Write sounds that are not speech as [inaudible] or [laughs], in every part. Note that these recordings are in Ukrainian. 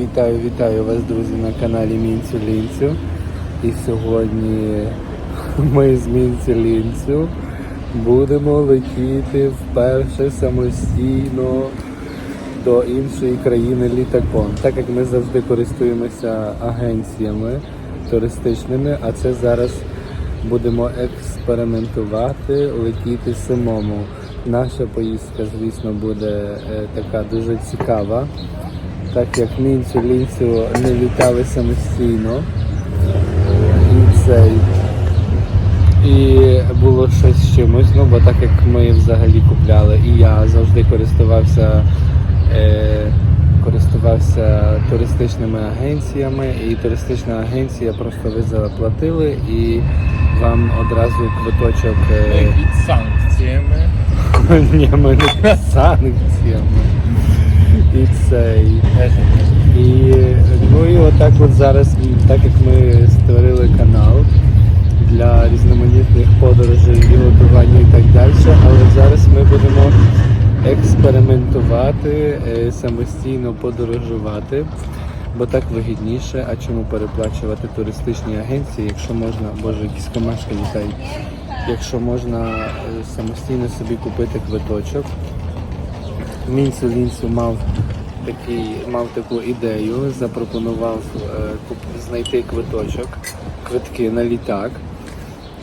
Вітаю, вітаю вас, друзі, на каналі Мінцю Лінцю. І сьогодні [laughs] ми з Мінцю Лінцю будемо летіти вперше самостійно до іншої країни літаком. Так як ми завжди користуємося агенціями туристичними, а це зараз будемо експериментувати, летіти самому. Наша поїздка, звісно, буде е, така дуже цікава так як мінцю лінцю не літали самостійно. І цей. І було щось з чимось, ну бо так як ми взагалі купляли, і я завжди користувався, е, користувався туристичними агенціями, і туристична агенція просто ви заплатили і вам одразу квиточок. е, під санкціями. [laughs] Ні, ми не під санкціями. І цей. І ну і отак от зараз, так як ми створили канал для різноманітних подорожей і готування і так далі, але зараз ми будемо експериментувати, е, самостійно подорожувати, бо так вигідніше, а чому переплачувати туристичні агенції, якщо можна, боже, якісь комашки літають, якщо можна е, самостійно собі купити квиточок. Мінцю Лінцю мав такий, мав таку ідею, запропонував е, знайти квиточок, квитки на літак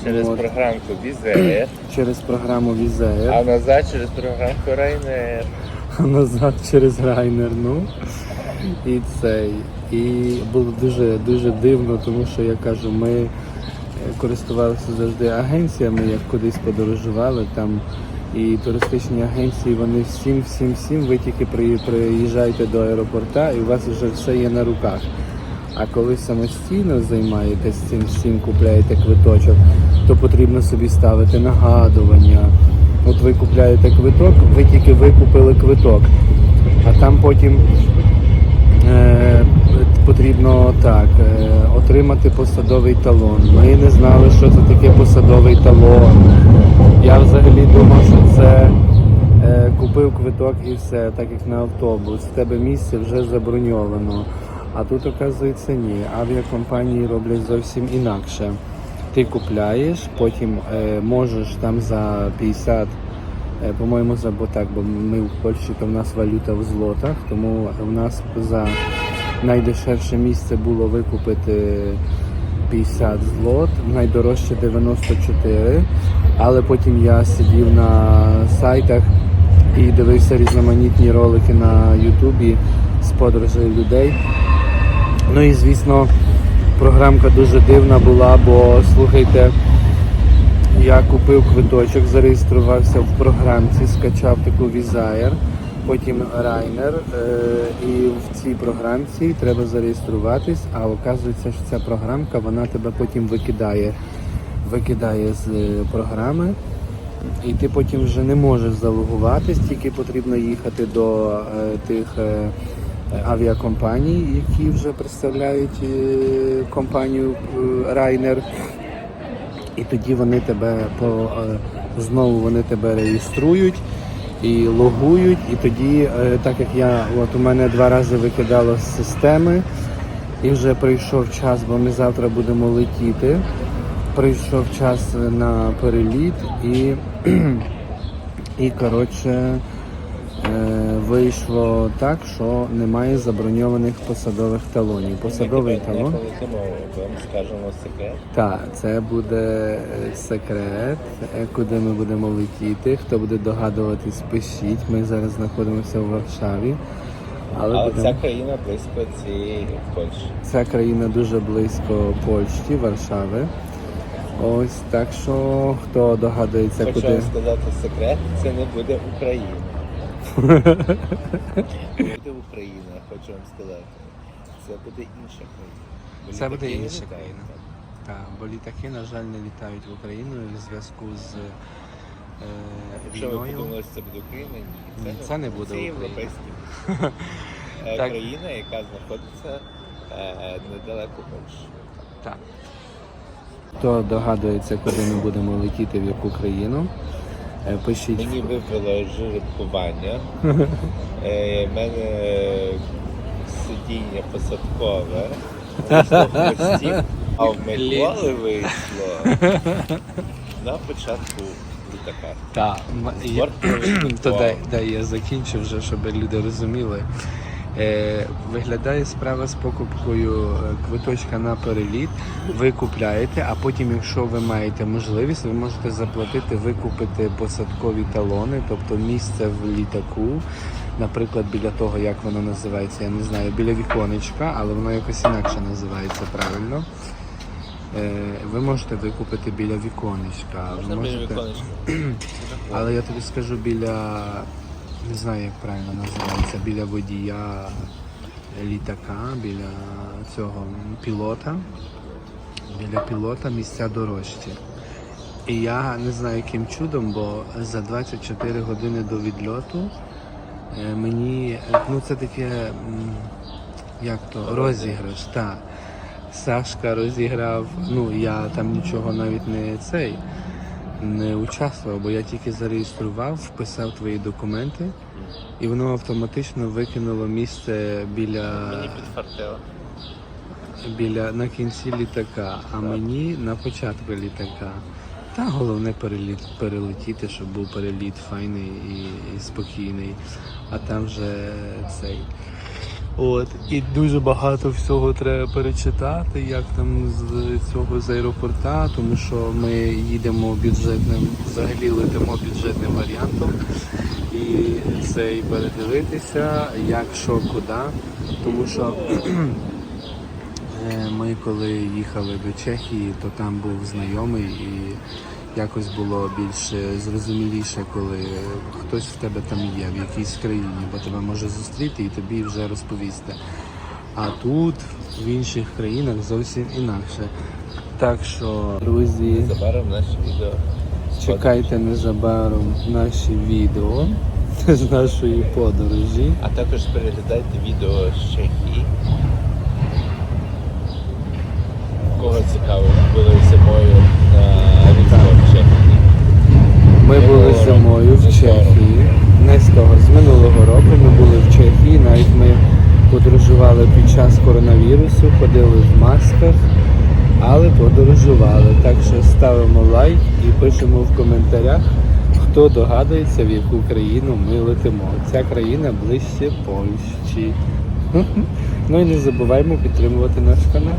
Через От. програмку Візер, [clears throat] через програму Візеєр, а назад через програмку Ryanair. а назад через Райнер. Ну і цей. І було дуже дуже дивно, тому що я кажу, ми е, користувалися завжди агенціями, як кудись подорожували там. І туристичні агенції, вони всім, всім, всім, ви тільки приїжджаєте до аеропорта і у вас вже все є на руках. А коли самостійно займаєтесь цим всім, купляєте квиточок, то потрібно собі ставити нагадування. От ви купляєте квиток, ви тільки викупили квиток, а там потім потрібно так, е, отримати посадовий талон. Ми не знали, що це таке посадовий талон. Я взагалі думав, що це е, купив квиток і все, так як на автобус. В тебе місце вже заброньовано. А тут, оказується, ні. Авіакомпанії роблять зовсім інакше. Ти купляєш, потім е, можеш там за 50 Е, По-моєму, за бо так, бо ми в Польщі, то в нас валюта в злотах, тому в нас за найдешевше місце було викупити 50 злот, найдорожче 94. Але потім я сидів на сайтах і дивився різноманітні ролики на Ютубі з подорожей людей. Ну і звісно, програмка дуже дивна була, бо слухайте. Я купив квиточок, зареєструвався в програмці, скачав таку Візаєр, потім Райнер. Е, і в цій програмці треба зареєструватись, а оказується, що ця програмка вона тебе потім викидає, викидає з е, програми. І ти потім вже не можеш залогуватись, тільки потрібно їхати до е, тих авіакомпаній, які вже представляють компанію Райнер. І тоді вони тебе по е, знову вони тебе реєструють і логують. І тоді, е, так як я, от у мене два рази викидало з системи, і вже прийшов час, бо ми завтра будемо летіти. Прийшов час на переліт і, [clears throat] і коротше, вийшло так, що немає заброньованих посадових талонів. Посадовий талон. скажемо секрет. Так, це буде е, секрет, е, куди ми будемо летіти. Хто буде догадуватись, пишіть. Ми зараз знаходимося в Варшаві. Але Але будемо... ця країна близько цієї Польщі. ця країна дуже близько Польщі, Варшави. Ось так що хто догадується, Хочу куди. сказати секрет, це не буде Україна. Буде Україна, хочу вам сказати. Це буде інша країна. Бо Це буде літаки не інша літають країна. там. Так, бо літаки, на жаль, не літають в Україну в зв'язку з е, Якщо ви війною. подумали, що це буде Україна, ні. Ні, це не буде Це Україна. європейська [laughs] е, Так. країна, яка знаходиться е, недалеко Польщі. Так. Хто догадується, куди ми будемо летіти, в яку країну, пишіть. Мені випало жеребкування. [laughs] Е, мене сидіння посадкове. [laughs] вийшло А в Миколи вийшло [laughs] на початку літака. Так, я, [clears throat] то дай, дай я закінчу вже, щоб люди розуміли. Е, виглядає справа з покупкою е, квиточка на переліт. Ви купляєте, а потім, якщо ви маєте можливість, ви можете заплатити, викупити посадкові талони, тобто місце в літаку. Наприклад, біля того, як воно називається, я не знаю, біля віконечка, але воно якось інакше називається правильно. Е, ви можете викупити біля віконечка. Можна біля віконечка? [clears throat] Але я тобі скажу біля, не знаю як правильно називається, біля водія літака, біля цього пілота. Біля пілота місця дорожчі. І я не знаю яким чудом, бо за 24 години до відльоту е, мені, е, ну це таке, як то, розіграш, так. Сашка розіграв, ну я там нічого навіть не цей не участвував, бо я тільки зареєстрував, вписав твої документи, і воно автоматично викинуло місце біля, Мені підфартило. біля на кінці літака, а мені на початку літака. Та головне переліт, перелетіти, щоб був переліт файний і, і спокійний. А там вже цей. От, і дуже багато всього треба перечитати, як там з цього з аеропорта, тому що ми їдемо бюджетним, взагалі летимо бюджетним варіантом. І це і передивитися, як що, куди. Тому що [clears throat] Е, Ми коли їхали до Чехії, то там був знайомий і якось було більш е, зрозуміліше, коли хтось в тебе там є, в якійсь країні, бо тебе може зустріти і тобі вже розповісти. А тут, в інших країнах, зовсім інакше. Так що, друзі, Забаром наше відео. чекайте незабаром наші відео [laughs] з нашої подорожі. А також переглядайте відео з Чехії. Кого цікаво, були зимою на різдво в Чехії. Ми були зимою в Чехії. Не з того, з минулого року ми були в Чехії. Навіть ми подорожували під час коронавірусу, ходили в масках, але подорожували. Так що ставимо лайк і пишемо в коментарях, хто догадується, в яку країну ми летимо. Ця країна ближче Польщі. [laughs] Ну і не забуваймо підтримувати наш канал.